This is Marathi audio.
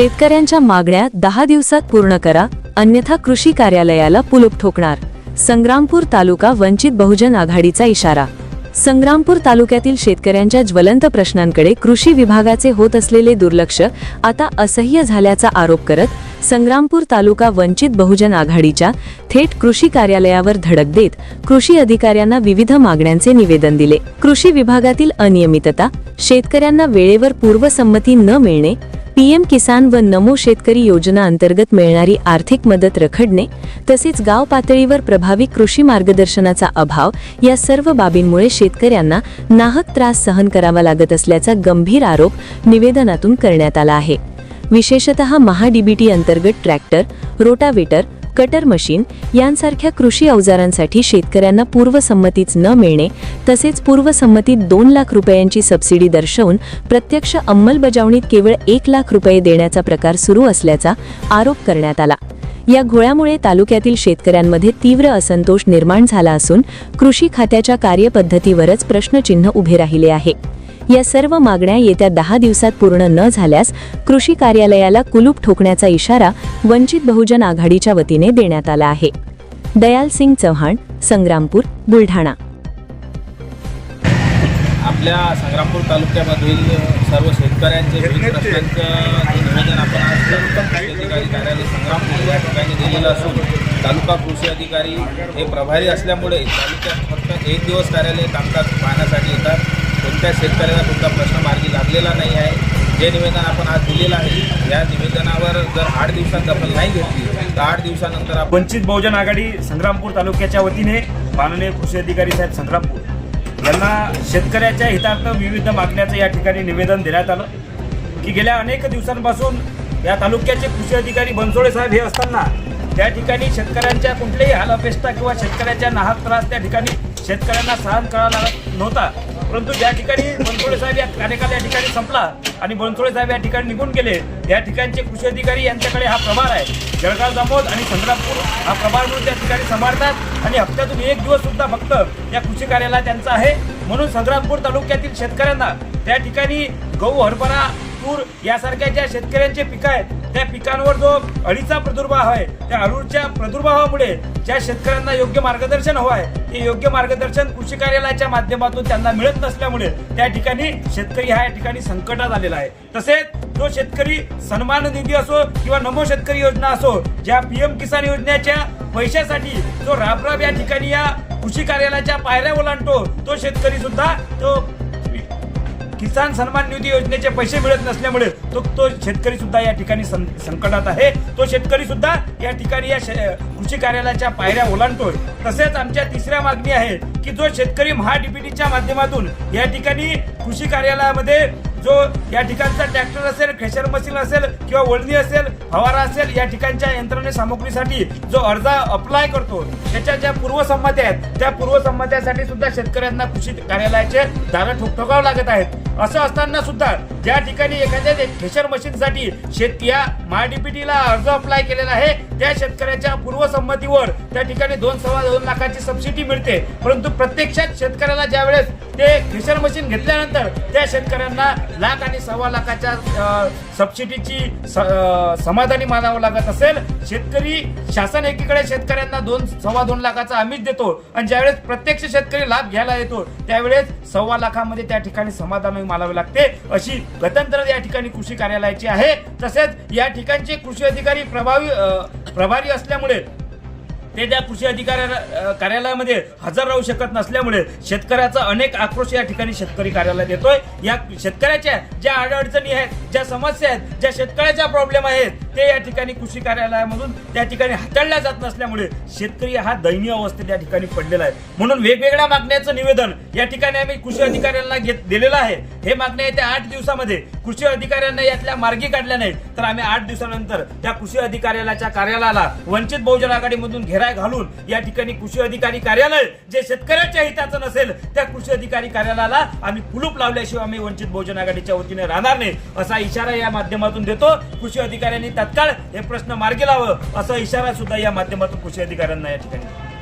शेतकऱ्यांच्या मागण्या दहा दिवसात पूर्ण करा अन्यथा कृषी कार्यालयाला कुलूप ठोकणार. संग्रामपूर तालुका वंचित बहुजन आघाडीचा इशारा. संग्रामपूर तालुक्यातील शेतकऱ्यांच्या ज्वलंत प्रश्नांकडे कृषी विभागाचे होत असलेले दुर्लक्ष आता असह्य झाल्याचा आरोप करत संग्रामपूर तालुका वंचित बहुजन आघाडीच्या थेट कृषी कार्यालयावर धडक देत कृषी अधिकाऱ्यांना विविध मागण्यांचे निवेदन दिले. कृषी विभागातील अनियमितता शेतकऱ्यांना वेळेवर पूर्वसंमती न मिळणे पीएम किसान व नमो शेतकरी योजना अंतर्गत मिळणारी आर्थिक मदत रखडणे तसेच गाव पातळीवर प्रभावी कृषी मार्गदर्शनाचा अभाव या सर्व बाबींमुळे शेतकऱ्यांना नाहक त्रास सहन करावा लागत असल्याचा गंभीर आरोप निवेदनातून करण्यात आला आहे. विशेषतः महाडीबीटी अंतर्गत ट्रॅक्टर रोटावेटर कटर मशीन यांसारख्या कृषी अवजारांसाठी शेतकऱ्यांना पूर्वसंमतीच न मिळणे तसेच पूर्वसंमतीत दोन लाख रुपयांची सबसिडी दर्शवून प्रत्यक्ष अंमलबजावणीत केवळ एक लाख रुपये देण्याचा प्रकार सुरू असल्याचा आरोप करण्यात आला. या घोळ्यामुळे तालुक्यातील शेतकऱ्यांमध्ये तीव्र असंतोष निर्माण झाला असून कृषी खात्याच्या कार्यपद्धतीवरच प्रश्नचिन्ह उभे राहिले आहे. या सर्व मागण्या येत्या दहा दिवसात पूर्ण न झाल्यास कृषी कार्यालयाला कुलूप ठोकण्याचा इशारा वंचित बहुजन आघाडीच्या वतीने देण्यात आला आहे. दयाल सिंग चव्हाण संग्रामपूर बुलढाणा. आपल्या संग्रामपूर तालुक्यामधील सर्व शेतकऱ्यांचे निवेदन आपण आज अधिकारी कार्यालय संग्रामपूर या ठिकाणी दिलेलं असून तालुका कृषी अधिकारी हे प्रभारी असल्यामुळे तालुक्यात फक्त एक दिवस कार्यालय कामकाज पाहण्यासाठी येतात. कोणत्या शेतकऱ्याला कोणता प्रश्न मार्गी लागलेला नाही आहे जे निवेदन आपण आज दिलेलं आहे या निवेदनावर जर आठ दिवसात दखल नाही घेतली तर आठ दिवसानंतर आपण वंचित बहुजन आघाडी संग्रामपूर तालुक्याच्या वतीने माननीय कृषी अधिकारी साहेब संग्रामपूर यांना शेतकऱ्याच्या हितार्थ विविध मागण्याचं या ठिकाणी निवेदन देण्यात आलं. की गेल्या अनेक दिवसांपासून या तालुक्याचे कृषी अधिकारी बनसोळे साहेब हे असताना त्या ठिकाणी शेतकऱ्यांच्या कुठल्याही हाल अपेष्टा किंवा शेतकऱ्याच्या नाहक त्रास त्या ठिकाणी शेतकऱ्यांना सहन करावा लागत नव्हता. परंतु ज्या ठिकाणी बनसोडे साहेब या कार्यकाल या ठिकाणी संपला आणि बनसोडे साहेब या ठिकाणी निघून गेले या ठिकाणचे कृषी अधिकारी यांच्याकडे हा प्रभार आहे. जळगाव दामोद आणि संग्रामपूर हा प्रभार म्हणून त्या ठिकाणी सांभाळतात आणि हप्त्यातून एक दिवस सुद्धा फक्त या कृषी कार्याला त्यांचा आहे. म्हणून संग्रामपूर तालुक्यातील शेतकऱ्यांना त्या ठिकाणी गहू हरभरा तूर यासारख्या ज्या शेतकऱ्यांचे पिकं आहेत त्या पिकांवर जो अळीचा प्रादुर्भाव आहे त्या अळूच्या प्रादुर्भावामुळे ज्या शेतकऱ्यांना योग्य मार्गदर्शन हवं आहे ते योग्य मार्गदर्शन कृषी कार्यालयाच्या माध्यमातून त्यांना मिळत नसल्यामुळे त्या ठिकाणी शेतकरी हा या ठिकाणी संकटात आलेला आहे. तसेच जो शेतकरी सन्मान निधी असो किंवा नमो शेतकरी योजना असो ज्या पीएम किसान योजनेच्या पैशासाठी जो राबराब या ठिकाणी या कृषी कार्यालयाच्या पायऱ्या ओलांडतो तो शेतकरी सुद्धा तो किसान सन्मान निधी योजनेचे पैसे मिळत नसल्यामुळे तो तो शेतकरी सुद्धा या ठिकाणी सं- संकटात आहे. तो शेतकरी सुद्धा या ठिकाणी या शे- कृषी कार्यालयाच्या पायऱ्या ओलांडतोय. तसेच आमच्या तिसऱ्या मागणी आहे की जो शेतकरी महाडीपीटीच्या माध्यमातून या ठिकाणी कृषी कार्यालयामध्ये जो या ठिकाणचा ट्रॅक्टर असेल क्रेशर मशीन असेल किंवा वळणी असेल फवारा असेल या ठिकाणच्या यंत्रणे सामुग्रीसाठी जो अर्ज अप्लाय करतो त्याच्या ज्या पूर्वसंमत्या आहेत त्या पूर्वसंमत्यासाठी सुद्धा शेतकऱ्यांना कृषी कार्यालयाचे दारं ठोकठोकावं लागत आहेत. असं असताना सुद्धा ज्या ठिकाणी एखाद्या थ्रेशर मशीनसाठी शेत या महाडीपीटीला अर्ज अप्लाय केलेला आहे त्या शेतकऱ्याच्या पूर्वसंमतीवर त्या ठिकाणी दोन सव्वा दोन लाखाची सबसिडी मिळते. परंतु प्रत्यक्षात शेतकऱ्याला ज्यावेळेस ते थ्रेशर मशीन घेतल्यानंतर त्या शेतकऱ्यांना लाख आणि सव्वा लाखाच्या सबसिडीची समाधानी मानावं लागत असेल. शेतकरी शासन एकीकडे शेतकऱ्यांना दोन सव्वा दोन लाखाचा आमिष देतो आणि ज्यावेळेस प्रत्यक्ष शेतकरी लाभ घ्यायला येतो त्यावेळेस सव्वा लाखामध्ये त्या ठिकाणी समाधान मालावे लागते. अशी गतंत्र या ठिकाणी कृषी कार्यालयाची आहे. तसेच या ठिकाणचे कृषी अधिकारी प्रभावी प्रभारी असल्यामुळे ते त्या कृषी अधिकाऱ्या कार्यालयामध्ये हजर राहू शकत नसल्यामुळे शेतकऱ्याचा अनेक आक्रोश या ठिकाणी शेतकरी कार्यालयात येतोय. या शेतकऱ्याच्या ज्या अडचणी आहेत ज्या समस्या आहेत ज्या शेतकऱ्याच्या प्रॉब्लेम आहेत ते या ठिकाणी कृषी कार्यालयामधून त्या ठिकाणी हाताळल्या जात नसल्यामुळे शेतकरी हा दयनीय अवस्थेत या ठिकाणी पडलेला आहे. म्हणून वेगवेगळ्या मागण्याचं निवेदन या ठिकाणी आम्ही कृषी अधिकाऱ्यांना घेत दिलेलं आहे. हे मागण्या येत्या आठ दिवसामध्ये कृषी अधिकाऱ्यांना यातल्या मार्गी काढल्या नाही तर आम्ही आठ दिवसानंतर त्या कृषी अधिकाऱ्याच्या कार्यालयाला वंचित बहुजन आघाडीमधून घेराय घालून या ठिकाणी कृषी अधिकारी कार्यालय जे शेतकऱ्याच्या हिताचं नसेल त्या कृषी अधिकारी कार्यालयाला आम्ही कुलूप लावल्याशिवाय आम्ही वंचित बहुजन आघाडीच्या वतीने राहणार नाही. असा इशारा या माध्यमातून देतो. कृषी अधिकाऱ्यांनी तत्काळ हे प्रश्न मार्गी लावं असा इशारा सुद्धा या माध्यमातून कृषी अधिकाऱ्यांना या ठिकाणी